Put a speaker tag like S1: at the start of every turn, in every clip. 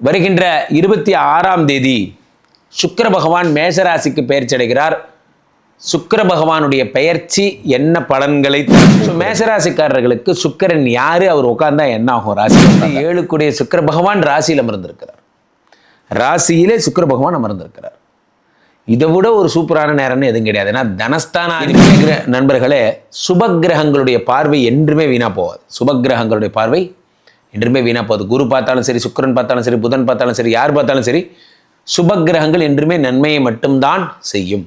S1: வருகின்ற இருபத்தி ஆறாம் தேதி சுக்கர பகவான் மேஷராசிக்கு பெயர்ச்சி அடைகிறார். பகவானுடைய பெயர்ச்சி என்ன பலன்களை தரும்? மேசராசிக்காரர்களுக்கு சுக்கிரன் யாரு? அவர் உட்கார்ந்தா என்ன ஆகும்? ராசி ஏழுக்குடைய சுக்கர பகவான் ராசியில் அமர்ந்திருக்கிறார். ராசியிலே சுக்கர பகவான் அமர்ந்திருக்கிறார். இதை விட ஒரு சூப்பரான நேரம்னு எதுவும் கிடையாது. ஏன்னா தனஸ்தானாதிபதி கிர- நண்பர்களே சுபக்கிரகங்களுடைய பார்வை என்றுமே வீணா போகாது. சுபக்கிரகங்களுடைய பார்வை என்றுமே வீணாக போகுது. குரு பார்த்தாலும் சரி சுக்கிரன் பார்த்தாலும் சரி புதன் பார்த்தாலும் சரி யார் பார்த்தாலும் சரி சுபக்கிரகங்கள் என்றுமே நன்மையை மட்டும்தான் செய்யும்.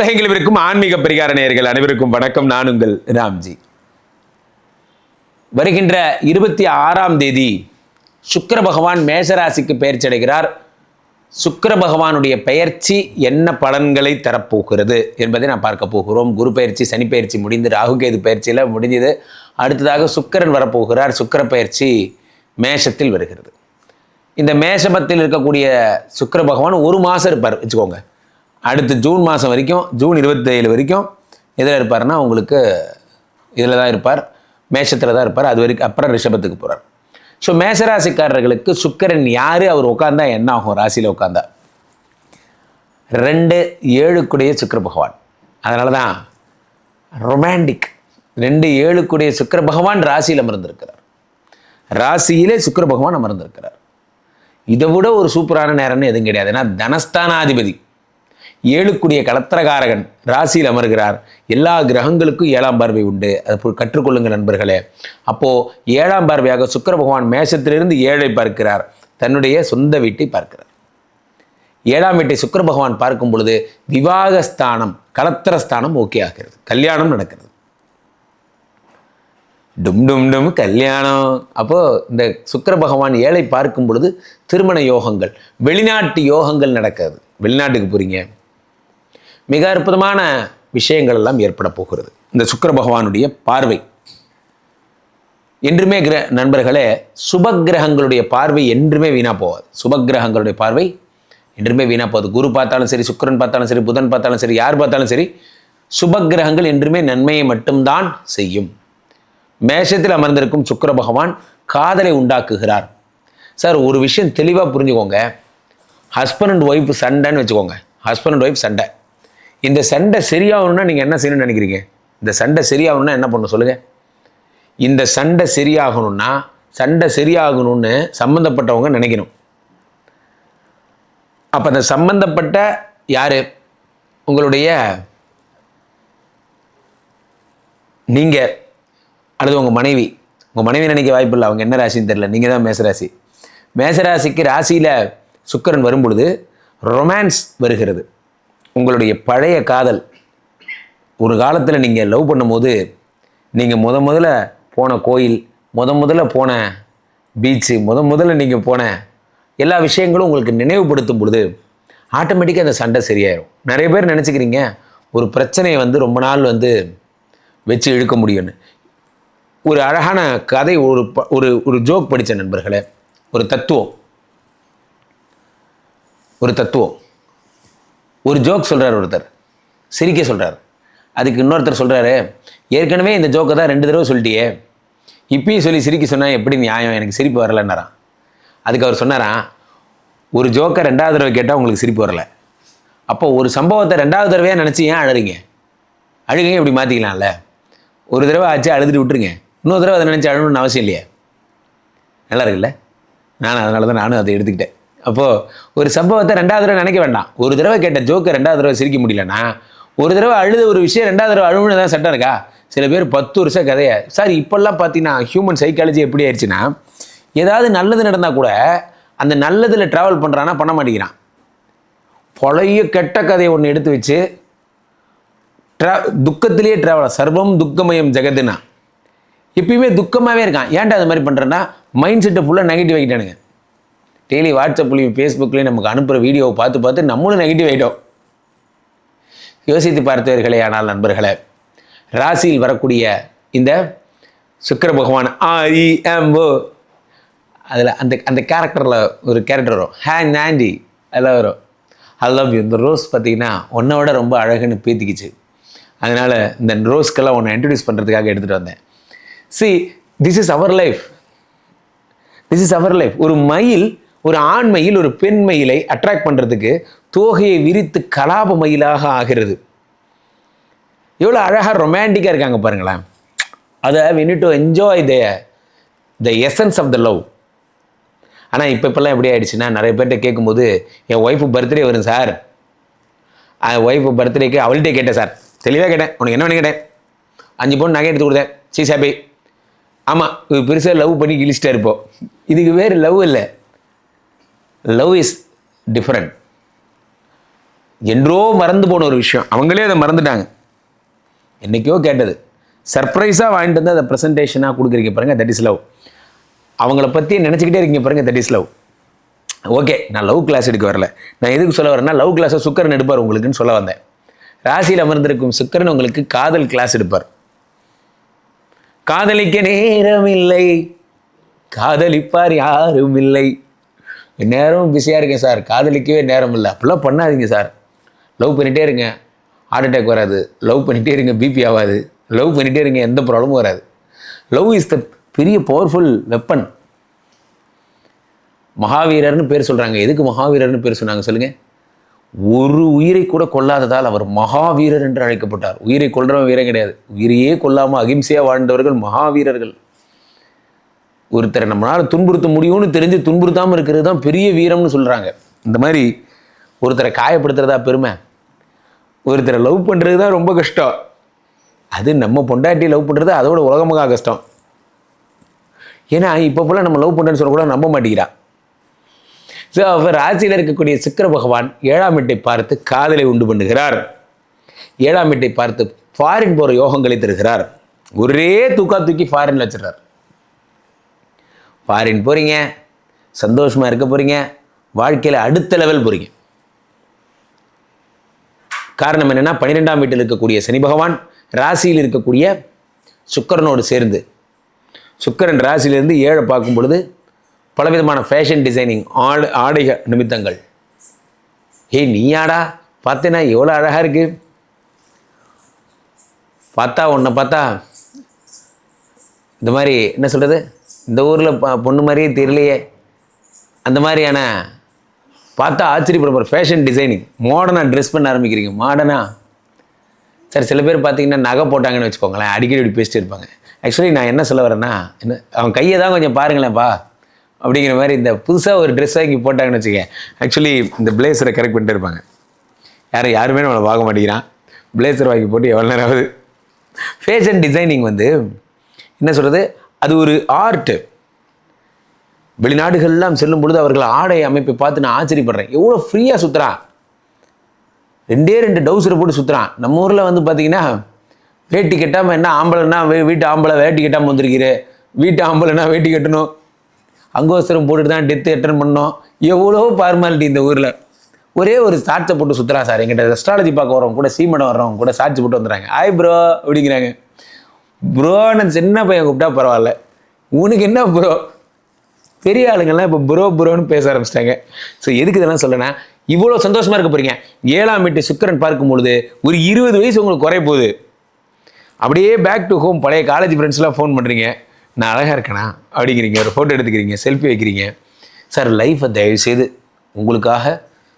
S1: உலகெங்கிலும் இருக்கும் ஆன்மீக பரிகார நேயர்கள் அனைவருக்கும் வணக்கம். நான் உங்கள் ராம்ஜி. வருகின்ற இருபத்தி ஆறாம் தேதி சுக்கர பகவான் மேஷராசிக்கு பெயர்ச்சி அடைகிறார். சுக்கிர பகவானுடைய பெயர்ச்சி என்ன பலன்களை தரப்போகிறது என்பதை நான் பார்க்க போகிறோம். குரு பயிற்சி சனி பயிற்சி முடிந்து ராகுகேது பயிற்சியில் முடிஞ்சது. அடுத்ததாக சுக்கிரன் வரப்போகிறார். சுக்கிர பயிற்சி மேஷத்தில் வருகிறது. இந்த மேஷபத்தில் இருக்கக்கூடிய சுக்கர பகவான் ஒரு மாதம் இருப்பார். வச்சுக்கோங்க. அடுத்து ஜூன் மாதம் வரைக்கும் ஜூன் இருபத்தேழு வரைக்கும் எதில் இருப்பார்னா உங்களுக்கு இதில் தான் இருப்பார். மேஷத்தில் தான் இருப்பார். அது வரைக்கும் அப்புறம் ரிஷபத்துக்கு போகிறார் ஸோ மேசராசிக்காரர்களுக்கு சுக்கிரன் யார்? அவர் உட்காந்தா என்ன ஆகும்? ராசியில் உட்காந்தா ரெண்டு ஏழுக்குடைய சுக்கிர பகவான். அதனால தான் ரொமான்டிக் ரெண்டு ஏழுக்குடைய சுக்கிர பகவான் ராசியில் அமர்ந்திருக்கிறார். ராசியிலே சுக்கிர பகவான் அமர்ந்திருக்கிறார். இதை விட ஒரு சூப்பரான நேரம்னு எதுவும் கிடையாது. ஏன்னா தனஸ்தானாதிபதி. ஏழுக்குடிய கலத்திரகாரகன் ராசியில் அமர்கிறார். எல்லா கிரகங்களுக்கும் ஏழாம் பார்வை உண்டு. அது கற்றுக்கொள்ளுங்கள் நண்பர்களே. அப்போது ஏழாம் பார்வையாக சுக்கர பகவான் மேஷத்திலிருந்து ஏழை பார்க்கிறார். தன்னுடைய சொந்த வீட்டை பார்க்கிறார். ஏழாம் வீட்டை சுக்கர பகவான் பார்க்கும் பொழுது விவாகஸ்தானம் கலத்திரஸ்தானம் ஓகே ஆகிறது. கல்யாணம் நடக்கிறது. டும் டும் டும் கல்யாணம். அப்போது இந்த சுக்கர பகவான் ஏழை பார்க்கும் பொழுது திருமண யோகங்கள் வெளிநாட்டு யோகங்கள் நடக்கிறது வெளிநாட்டுக்கு போகிறீங்க மிக அற்புதமான விஷயங்கள் எல்லாம் ஏற்பட போகிறது. இந்த சுக்கர பகவானுடைய பார்வை. என்றுமே கிர நண்பர்களே சுபக்கிரகங்களுடைய பார்வை என்றுமே வீணா போகாது. சுபக்கிரகங்களுடைய பார்வை என்றுமே வீணா போகாது. குரு பார்த்தாலும் சரி சுக்கிரன் பார்த்தாலும் சரி புதன் பார்த்தாலும் சரி யார் பார்த்தாலும் சரி சுபக்கிரகங்கள் என்றுமே நன்மையை மட்டும்தான் செய்யும். மேஷத்தில் அமர்ந்திருக்கும் சுக்கர பகவான் காதலை உண்டாக்குகிறார். சார் ஒரு விஷயம் தெளிவாக புரிஞ்சுக்கோங்க. ஹஸ்பண்ட் அண்ட் ஒய்ஃப் சண்டைன்னு வச்சுக்கோங்க. ஹஸ்பண்ட் அண்ட் ஒய்ஃப் சண்டை. இந்த சண்டை சரியாகணும்னா நீங்கள் என்ன செய்யணும்னு நினைக்கிறீங்க? இந்த சண்டை சரியாகணும்னா என்ன பண்ணணும் சொல்லுங்கள் இந்த சண்டை சரியாகணும்னா சண்டை சரியாகணும்னு சம்மந்தப்பட்டவங்க நினைக்கணும். அப்போ அந்த சம்பந்தப்பட்ட யார்? உங்களுடைய நீங்கள் அல்லது உங்கள் மனைவி. உங்கள் மனைவி நினைக்க வாய்ப்பு இல்லை. அவங்க என்ன ராசின்னு தெரில நீங்கள் தான் மேசராசி. மேசராசிக்கு ராசியில் சுக்கிரன் வரும்பொழுது ரொமான்ஸ் வருகிறது. உங்களுடைய பழைய காதல் ஒரு காலத்தில் நீங்கள் லவ் பண்ணும்போது நீங்கள் முத முதல்ல போன கோயில் முத முதல்ல போன பீச்சு முத முதல்ல நீங்கள் போன எல்லா விஷயங்களும் உங்களுக்கு நினைவுபடுத்தும் பொழுது ஆட்டோமேட்டிக்காக அந்த சண்டை சரியாயிடும் நிறைய பேர் நினச்சிக்கிறீங்க ஒரு பிரச்சனையை வந்து ரொம்ப நாள் வந்து வச்சு இழுக்க முடியும்னு. ஒரு அழகான கதை ஒரு ப- ஒரு ஒரு ஜோக் படித்த நண்பர்களே ஒரு தத்துவம். ஒரு தத்துவம். ஒரு ஜோக் சொல்கிறார் ஒருத்தர். சிரிக்க சொல்கிறார் அதுக்கு இன்னொருத்தர் சொல்கிறாரு ஏற்கனவே இந்த ஜோக்கை தான் ரெண்டு தடவை சொல்லிட்டியே. இப்பயும் சொல்லி சிரிக்க சொன்னால் எப்படி நியாயம்? எனக்கு சிரிப்பு வரலன்னாராம் அதுக்கு அவர் சொன்னாராம் ஒரு ஜோக்கை ரெண்டாவது தடவை கேட்டால் உங்களுக்கு சிரிப்பு வரல. அப்போ ஒரு சம்பவத்தை ரெண்டாவது தடவையாக நினச்சி ஏன் அழறீங்க? அழுகையும் இப்படி மாற்றிக்கலாம்ல ஒரு தடவை ஆச்சு அழுதுட்டு விட்டுருங்க. இன்னொரு தடவை அதை நினச்சி அழணும்னு அவசியம் இல்லையே. நல்லா இருக்குல்ல? நான் அதனால தான் நானும் அதை எடுத்துக்கிட்டேன். அப்போது ஒரு சம்பவத்தை ரெண்டாவது தடவை நினைக்க வேண்டாம். ஒரு தடவை கேட்ட ஜோக்கை ரெண்டாவது தடவை சிரிக்க முடியலன்னா ஒரு தடவை அழுத ஒரு விஷயம் ரெண்டாவது தடவை அழுகுன்னு தான் சட்டம் இருக்கா? சில பேர் பத்து வருஷம் கதையை. சார் இப்போல்லாம் பார்த்தீங்கன்னா ஹியூமன் சைக்காலஜி எப்படி ஆயிடுச்சுன்னா ஏதாவது நல்லது நடந்தால் கூட அந்த நல்லதில் ட்ராவல் பண்ணுறான்னா பண்ண மாட்டேங்கிறான். பழைய கெட்ட கதையை ஒன்று எடுத்து வச்சு ட்ரா துக்கத்திலேயே ட்ராவல் சர்வம் துக்கமயம் ஜெகத்துனா. எப்பயுமே துக்கமாகவே இருக்கான். ஏன்டா அது மாதிரி பண்ணுறேன்னா மைண்ட் செட்டை ஃபுல்லாக நெகட்டிவ் ஆகிட்டானுங்க டெய்லி வாட்ஸ்அப்லேயும் ஃபேஸ்புக்லேயும் நமக்கு அனுப்புகிற வீடியோவை பார்த்து பார்த்து நம்மளும் நெகட்டிவ் ஆகிட்டோம் யோசித்து பார்த்தவர்களே ஆனால் நண்பர்களே ராசியில் வரக்கூடிய இந்த சுக்கர பகவான் ஆ ஓ அதில் அந்த அந்த கேரக்டரில் ஒரு கேரக்டர் வரும். ஹே நாண்டி அதெல்லாம் வரும் ஐ லவ் யூ இந்த ரோஸ் பார்த்தீங்கன்னா உன்னை விட ரொம்ப அழகுன்னு பேத்திக்கிச்சு. அதனால் இந்த ரோஸ்க்கெல்லாம் உன்னை இன்ட்ரடியூஸ் பண்ணுறதுக்காக எடுத்துகிட்டு வந்தேன். See this is our life this is our life ஒரு மயில் ஒரு ஆண் மயில் ஒரு பெண் மயிலை அட்ராக்ட் பண்ணுறதுக்கு தோகையை விரித்து கலாப மயிலாக ஆகிறது. எவ்வளோ அழகாக ரொமான்டிக்காக இருக்காங்க பாருங்களேன். அதை we need to enjoy the the essence of the love ஆனால் இப்போ இப்போல்லாம் எப்படி ஆயிடுச்சுன்னா நிறைய பேர்கிட்ட கேட்கும்போது என் ஒய்ஃபு பர்த்டே வரும் சார் ஒய்ஃபு பர்த்டேக்கு அவள்கிட்டே கேட்டேன் சார் தெளிவாக கேட்டேன். உனக்கு என்ன வேணும் கேட்டேன்? அஞ்சு பவுன் நகை எடுத்து கொடுத்தேன். சி சாபி ஆமாம் இது பெருசாக லவ் பண்ணி கிழிச்சிட்டா இருப்போம். இதுக்கு வேறு லவ் இல்லை. லவ் இஸ் டிஃப்ரெண்ட் என்றோ மறந்து போன ஒரு விஷயம். அவங்களே அதை மறந்துட்டாங்க. என்றைக்கோ கேட்டது. சர்ப்ரைஸாக வாங்கிட்டு வந்து அதை ப்ரெசன்டேஷனாக கொடுக்குறீங்க பாருங்கள் தட் இஸ் லவ் அவங்கள பற்றி நினச்சிக்கிட்டே இருக்கீங்க பாருங்கள் தட் இஸ் லவ் ஓகே நான் லவ் கிளாஸ் எடுக்க வரல. நான் எதுக்கு சொல்ல வரேன்னா லவ் கிளாஸை சுக்கரன் எடுப்பார் உங்களுக்குன்னு சொல்ல வந்தேன். ராசியில் அமர்ந்திருக்கும் சுக்கரன் உங்களுக்கு காதல் கிளாஸ் எடுப்பார். காதலிக்க நேரம் இல்லை காதலிப்பார் யாரும் இல்லை நேரமும் பிஸியாக இருக்கேன் சார். காதலிக்கவே நேரம் இல்லை அப்படிலாம் பண்ணாதீங்க சார். லவ் பண்ணிகிட்டே இருங்க. ஹார்ட் அட்டாக் வராது. லவ் பண்ணிகிட்டே இருங்க. பிபி ஆகாது. லவ் பண்ணிகிட்டே இருங்க. எந்த ப்ராப்ளமும் வராது. லவ் இஸ் த பெரிய பவர்ஃபுல் வெப்பன் மகாவீரர்னு பேர் சொல்கிறாங்க எதுக்கு மகாவீரர்னு பேர் சொன்னாங்க சொல்லுங்கள் ஒரு உயிரை கூட கொல்லாததால் அவர் மகாவீரர் என்று அழைக்கப்பட்டார். உயிரை கொல்றவன் வீரன் கிடையாது. உயிரையே கொல்லாமல் அகிம்சையாக வாழ்ந்தவர்கள் மகாவீரர்கள். ஒருத்தரை நம்மளால் துன்புறுத்த முடியும்னு தெரிஞ்சு துன்புறுத்தாமல் இருக்கிறது தான் பெரிய வீரம்னு சொல்கிறாங்க இந்த மாதிரி ஒருத்தரை காயப்படுத்துறதா பெருமை. ஒருத்தரை லவ் பண்ணுறது தான் ரொம்ப கஷ்டம். அது நம்ம பொண்டாட்டி லவ் பண்ணுறது அதோட உலகமாக கஷ்டம். ஏன்னா இப்போ போல் நம்ம லவ் பண்ணுறேன்னு சொல்ல கூட நம்ப மாட்டேங்கிறா. ஸோ அவர் ராசியில் இருக்கக்கூடிய சிக்கர பகவான் ஏழாம் எட்டை பார்த்து காதலை உண்டு பண்ணுகிறார். ஏழாம் எட்டை பார்த்து ஃபாரின் போகிற யோகங்களை தருகிறார். ஒரே தூக்கா தூக்கி ஃபாரினில் வச்சிடறார். ஃபாரின் போகிறீங்க சந்தோஷமாக இருக்க போகிறீங்க வாழ்க்கையில் அடுத்த லெவல் போகிறீங்க காரணம் என்னென்னா பன்னிரெண்டாம் வீட்டில் இருக்கக்கூடிய சனி பகவான் ராசியில் இருக்கக்கூடிய சுக்கரனோடு சேர்ந்து சுக்கரன் ராசியிலிருந்து ஏழை பார்க்கும் பொழுது பலவிதமான ஃபேஷன் டிசைனிங் ஆடு ஆடை நிமித்தங்கள். ஏய் நீயாடா பார்த்தேன்னா எவ்வளோ அழகாக இருக்குது பார்த்தா உன்னை பார்த்தா இந்த மாதிரி என்ன சொல்கிறது இந்த ஊரில் பொண்ணு மாதிரியே தெரியலையே. அந்த மாதிரியான பார்த்தா ஆச்சரியப்படுற ஃபேஷன் டிசைனிங் மாடர்னாக ட்ரெஸ் பண்ண ஆரம்பிக்கிறீங்க. மாடர்னாக சரி சில பேர் பார்த்தீங்கன்னா நகை போட்டாங்கன்னு வச்சுக்கோங்களேன். அடிக்கடி இப்படி பேசிட்டு இருப்பாங்க. ஆக்சுவலி நான் என்ன சொல்ல வரேன்னா என்ன அவன் கையை தான் கொஞ்சம் பாருங்களேன்ப்பா அப்படிங்கிற மாதிரி இந்த புதுசாக ஒரு ட்ரெஸ் வாங்கி போட்டாங்கன்னு வச்சுக்க ஆக்சுவலி இந்த பிளேசரை கரெக்ட் பண்ணிட்டு இருப்பாங்க. யாரும் யாருமே நம்மளை பார்க்க மாட்டேங்கிறான். பிளேசர் வாங்கி போட்டு எவ்வளோ நேரம் ஆகுது? ஃபேஷன் டிசைனிங் வந்து என்ன சொல்கிறது அது ஒரு ஆர்ட்டு வெளிநாடுகள்லாம் செல்லும் பொழுது அவர்கள் ஆடை அமைப்பை பார்த்து நான் ஆச்சரியப்படுறேன். எவ்வளோ ஃப்ரீயாக சுற்றுறான் ரெண்டே ரெண்டு டவுசரை போட்டு சுற்றுறான் நம்ம ஊரில் வந்து பார்த்தீங்கன்னா வேட்டி கட்டாமல் என்ன ஆம்பளைன்னா வீட்டு ஆம்பளை வேட்டி கட்டாமல் வந்திருக்கிறே. வீட்டு ஆம்பளைன்னா வேட்டி கட்டணும். அங்கோஸ்திரம் போட்டுட்டு தான் டெத்து அட்டன் பண்ணோம். எவ்வளோ ஃபார்மாலிட்டி இந்த ஊரில். ஒரே ஒரு சாட்சை போட்டு சுற்றுறா சார். எங்கிட்ட அஸ்ட்ராலஜி பார்க்க வரவங்க கூட சீமடம் வர்றவங்க கூட சாட்சி போட்டு வந்துடுறாங்க. ஆய் ப்ரோ அப்படிங்கிறாங்க. ப்ரோன்னு சின்ன பையன் கூப்பிட்டா பரவாயில்ல. உனக்கு என்ன ப்ரோ பெரிய ஆளுங்கள்லாம் இப்போ ப்ரோ ப்ரோன்னு பேச ஆரம்பிச்சிட்டாங்க. ஸோ எதுக்கு இதெல்லாம் சொல்லனா இவ்வளோ சந்தோஷமாக இருக்க போறீங்க. ஏழாம் வீட்டு சுக்கிரன் பார்க்கும் பொழுது ஒரு இருபது வயசு உங்களுக்கு குறைய போகுது. அப்படியே பேக் டு ஹோம் பழைய காலேஜ் ஃப்ரெண்ட்ஸ்லாம் ஃபோன் பண்ணுறீங்க நான் அழகாக இருக்கேனா? அப்படிங்கிறீங்க. ஒரு ஃபோட்டோ எடுத்துக்கிறீங்க செல்ஃபி வைக்கிறீங்க. சார் லைஃப்பை தயவு செய்து உங்களுக்காக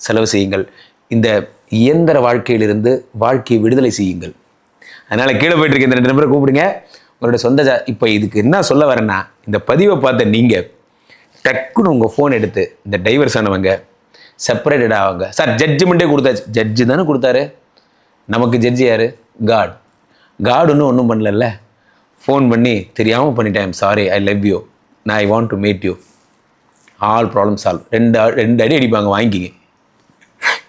S1: செலவு செய்யுங்கள். இந்த இயந்திர வாழ்க்கையிலிருந்து வாழ்க்கையை விடுதலை செய்யுங்கள். அதனால் கீழே போயிட்டு இருக்க இந்த ரெண்டு நம்பரை கூப்பிடுங்க. உங்களோட சொந்த ஜா இப்போ இதுக்கு என்ன சொல்ல வரேன்னா இந்த பதிவை பார்த்த நீங்கள் டக்குன்னு உங்கள் ஃபோன் எடுத்து இந்த டைவர்ஸ் ஆனவங்க செப்பரேட்டட் ஆவாங்க. சார் ஜட்ஜ்மெண்ட்டே கொடுத்தாச்சு. ஜட்ஜு தானே கொடுத்தாரு? நமக்கு ஜட்ஜி யார்? காட் காட் ஒன்றும் ஒன்றும் பண்ணலல்ல. ஃபோன் பண்ணி தெரியாமல் பண்ணிட்டேன். சாரி ஐ லவ் யூ நான் I want to meet you all problem solve ரெண்டு ரெண்டு அடி அடிப்பாங்க வாங்கிக்கிங்க.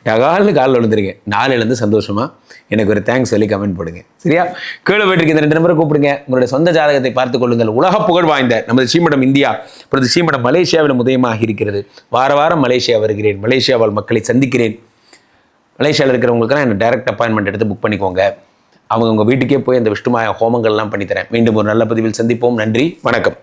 S1: டகால்னு காலில் விழுந்துருங்க. நாளையிலேருந்து சந்தோஷமாக எனக்கு ஒரு தேங்க்ஸ் சொல்லி கமெண்ட் போடுங்க. சரியா? கீழே போயிட்டு இந்த ரெண்டு நம்பரை கூப்பிடுங்க. உங்களுடைய சொந்த ஜாதகத்தை பார்த்துக் கொள்ளுங்கள். உலக புகழ் வாய்ந்த நமது சீமடம் இந்தியா பிறகு சீமடம் மலேசியாவில் உதயமாக இருக்கிறது. வார வாரம் மலேசியா வருகிறேன். மலேசியா வாழ் மக்களை சந்திக்கிறேன். மலேசியாவில் இருக்கிறவங்களுக்குலாம் என்ன டைரக்ட் அப்பாயின்மெண்ட் எடுத்து புக் பண்ணிக்கோங்க. அவங்க உங்கள் வீட்டுக்கே போய் அந்த விஷ்ணுமாய ஹோமங்கள்லாம் பண்ணித்தரேன் மீண்டும் ஒரு நல்ல பதிவில் சந்திப்போம். நன்றி. வணக்கம்.